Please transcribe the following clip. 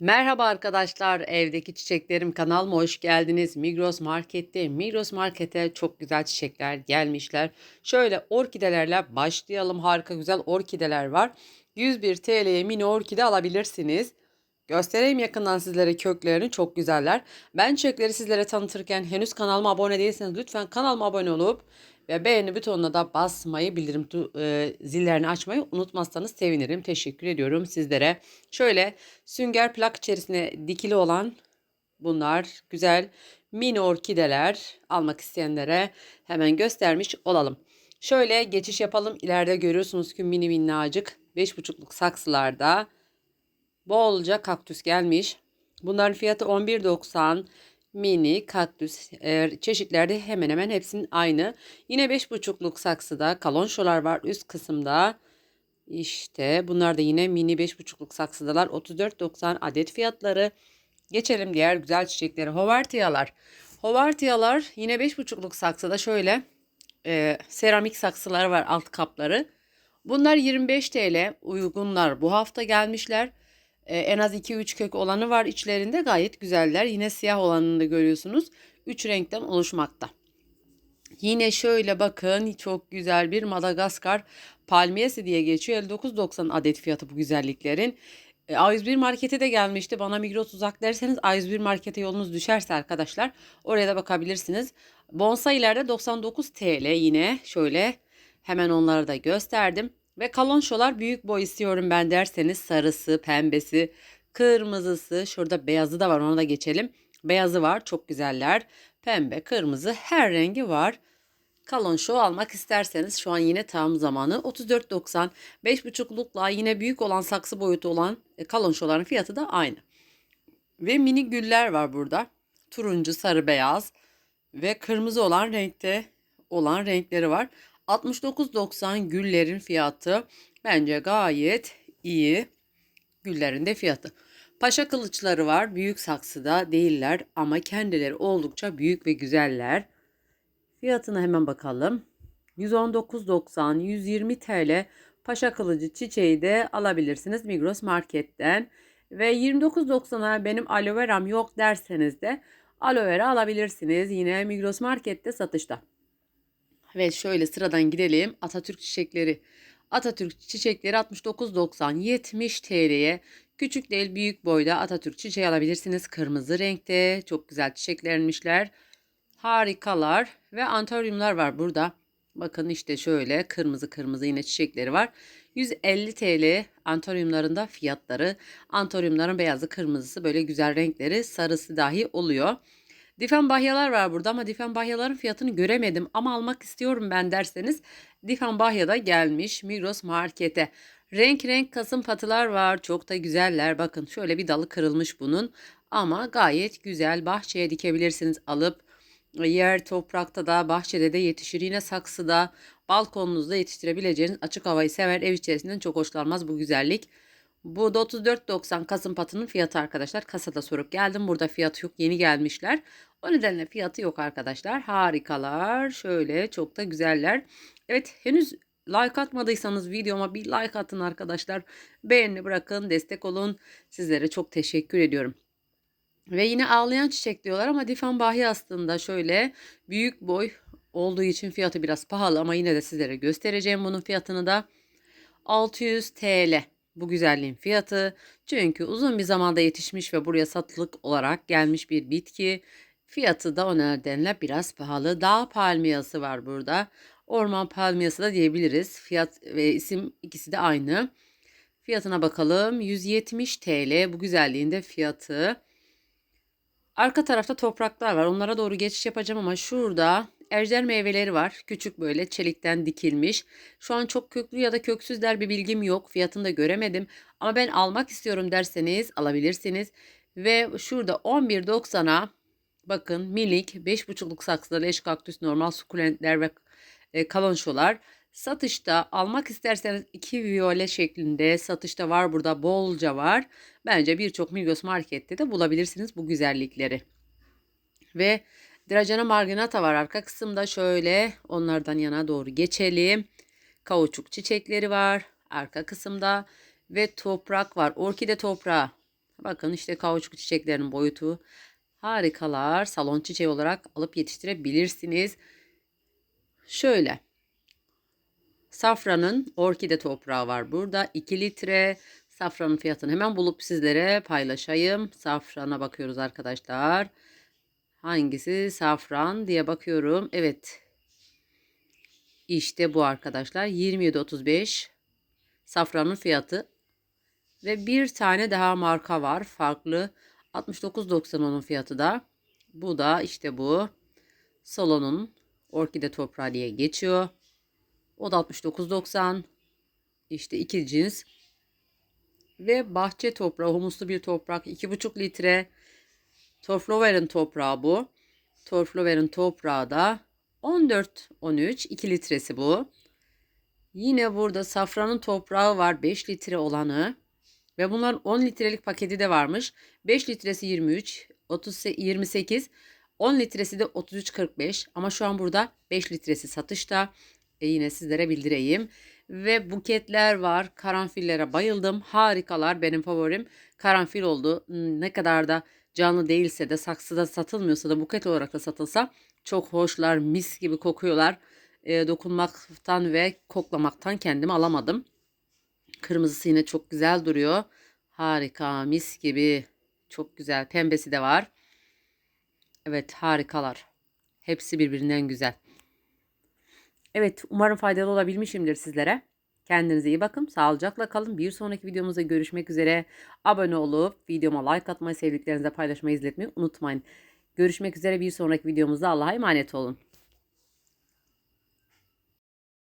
Merhaba arkadaşlar, evdeki çiçeklerim kanalıma hoş geldiniz. Migros Market'te, Migros Market'e çok güzel çiçekler gelmişler. Şöyle orkidelerle başlayalım. Harika güzel orkideler var. 101 TL'ye mini orkide alabilirsiniz. Göstereyim yakından sizlere köklerini çok güzeller. Ben çiçekleri sizlere tanıtırken henüz kanalıma abone değilseniz lütfen kanalıma abone olup ve beğeni butonuna da basmayı, bildirim e, zillerini açmayı unutmazsanız sevinirim. Teşekkür ediyorum sizlere. Şöyle sünger plak içerisine dikili olan bunlar güzel mini orkideler almak isteyenlere hemen göstermiş olalım. Şöyle geçiş yapalım. İleride görüyorsunuz ki mini minnacık 5,5'luk saksılarda bolca kaktüs gelmiş. Bunların fiyatı 11.90 mini kaktüs e, çeşitlerde hemen hemen hepsinin aynı. Yine 5,5'luk saksıda kalonşolar var üst kısımda. İşte bunlar da yine mini 5,5'luk saksıdalar. 34.90 adet fiyatları. Geçelim diğer güzel çiçekleri. Hovartiyalar. Hovartiyalar yine 5,5'luk saksıda şöyle e, seramik saksıları var alt kapları. Bunlar 25 TL uygunlar. Bu hafta gelmişler. E, en az 2-3 kök olanı var içlerinde gayet güzeller. Yine siyah olanını da görüyorsunuz. 3 renkten oluşmakta. Yine şöyle bakın çok güzel bir Madagaskar palmiyesi diye geçiyor. 59.90 adet fiyatı bu güzelliklerin. E, A101 markete de gelmişti. Bana Migros uzak derseniz A101 markete yolunuz düşerse arkadaşlar oraya da bakabilirsiniz. Bonsailerde 99 TL yine şöyle hemen onları da gösterdim. Ve kalonşolar büyük boy istiyorum ben derseniz sarısı, pembesi, kırmızısı, şurada beyazı da var ona da geçelim. Beyazı var çok güzeller. Pembe, kırmızı her rengi var. Kalon şo almak isterseniz şu an yine tam zamanı 34.90 5.5'lukla yine büyük olan saksı boyutu olan e, kalon şoların fiyatı da aynı. Ve mini güller var burada. Turuncu, sarı, beyaz ve kırmızı olan renkte olan renkleri var. 69.90 güllerin fiyatı bence gayet iyi. Güllerin de fiyatı. Paşa kılıçları var. Büyük saksıda değiller ama kendileri oldukça büyük ve güzeller. Fiyatına hemen bakalım. 119.90 120 TL paşa kılıcı çiçeği de alabilirsiniz Migros Market'ten. Ve 29.90'a benim aloe veram yok derseniz de aloe vera alabilirsiniz. Yine Migros Market'te satışta. Ve şöyle sıradan gidelim. Atatürk çiçekleri. Atatürk çiçekleri 69.90 70 TL'ye küçük değil büyük boyda Atatürk çiçeği alabilirsiniz. Kırmızı renkte çok güzel çiçeklenmişler. Harikalar ve antaryumlar var burada. Bakın işte şöyle kırmızı kırmızı yine çiçekleri var. 150 TL antaryumlarında fiyatları. Antaryumların beyazı kırmızısı böyle güzel renkleri sarısı dahi oluyor. Difen bahyalar var burada ama difen bahyaların fiyatını göremedim. Ama almak istiyorum ben derseniz Difen bahya da gelmiş Migros markete. Renk renk kasım patılar var çok da güzeller. Bakın şöyle bir dalı kırılmış bunun ama gayet güzel. Bahçeye dikebilirsiniz alıp. Yer toprakta da bahçede de yetişir. Yine saksıda balkonunuzda yetiştirebileceğiniz açık havayı sever ev içerisinden çok hoşlanmaz bu güzellik. Bu da 34.90 kasım patının fiyatı arkadaşlar. Kasada sorup geldim. Burada fiyatı yok. Yeni gelmişler. O nedenle fiyatı yok arkadaşlar. Harikalar. Şöyle çok da güzeller. Evet henüz like atmadıysanız videoma bir like atın arkadaşlar. Beğeni bırakın. Destek olun. Sizlere çok teşekkür ediyorum. Ve yine ağlayan çiçek diyorlar ama Difan Bahi aslında şöyle büyük boy olduğu için fiyatı biraz pahalı ama yine de sizlere göstereceğim bunun fiyatını da 600 TL bu güzelliğin fiyatı. Çünkü uzun bir zamanda yetişmiş ve buraya satılık olarak gelmiş bir bitki. Fiyatı da o nedenle biraz pahalı. Dağ palmiyası var burada. Orman palmiyası da diyebiliriz. Fiyat ve isim ikisi de aynı. Fiyatına bakalım. 170 TL bu güzelliğin de fiyatı. Arka tarafta topraklar var. Onlara doğru geçiş yapacağım ama şurada ejder meyveleri var. Küçük böyle çelikten dikilmiş. Şu an çok köklü ya da köksüzler bir bilgim yok. Fiyatını da göremedim. Ama ben almak istiyorum derseniz alabilirsiniz. Ve şurada 11.90'a bakın minik 5,5'luk saksıda leş kaktüs normal sukulentler ve e, kalonşolar. Satışta almak isterseniz iki viyole şeklinde satışta var burada bolca var. Bence birçok Migros markette de bulabilirsiniz bu güzellikleri. Ve Dracana marginata var arka kısımda şöyle onlardan yana doğru geçelim. Kauçuk çiçekleri var arka kısımda ve toprak var. Orkide toprağı Bakın işte kauçuk çiçeklerin boyutu harikalar. Salon çiçeği olarak alıp yetiştirebilirsiniz. Şöyle. Safranın orkide toprağı var burada. 2 litre. Safranın fiyatını hemen bulup sizlere paylaşayım. Safrana bakıyoruz arkadaşlar. Hangisi safran diye bakıyorum. Evet. İşte bu arkadaşlar. 27.35 safranın fiyatı. Ve bir tane daha marka var. Farklı. 69.90 onun fiyatı da. Bu da işte bu. Salonun orkide toprağı diye geçiyor. O da 69.90. İşte iki cins. Ve bahçe toprağı, humuslu bir toprak. 2,5 litre. Torflower'ın toprağı bu. Torflower'ın toprağı da 14-13. 2 litresi bu. Yine burada safranın toprağı var 5 litre olanı. Ve bunların 10 litrelik paketi de varmış. 5 litresi 23, 30, 28, 10 litresi de 33.45 ama şu an burada 5 litresi satışta. E yine sizlere bildireyim. Ve buketler var. Karanfillere bayıldım. Harikalar. Benim favorim karanfil oldu. Hmm, Ne kadar da canlı değilse de saksıda satılmıyorsa da buket olarak da satılsa çok hoşlar. Mis gibi kokuyorlar. E, dokunmaktan ve koklamaktan kendimi alamadım. Kırmızısı yine çok güzel duruyor. Harika, mis gibi. Çok güzel. Pembesi de var. Evet, harikalar. Hepsi birbirinden güzel. Evet, umarım faydalı olabilmişimdir sizlere. Kendinize iyi bakın. Sağlıcakla kalın. Bir sonraki videomuzda görüşmek üzere. Abone olup videoma like atmayı, sevdiklerinize paylaşmayı, izletmeyi unutmayın. Görüşmek üzere bir sonraki videomuzda Allah'a emanet olun.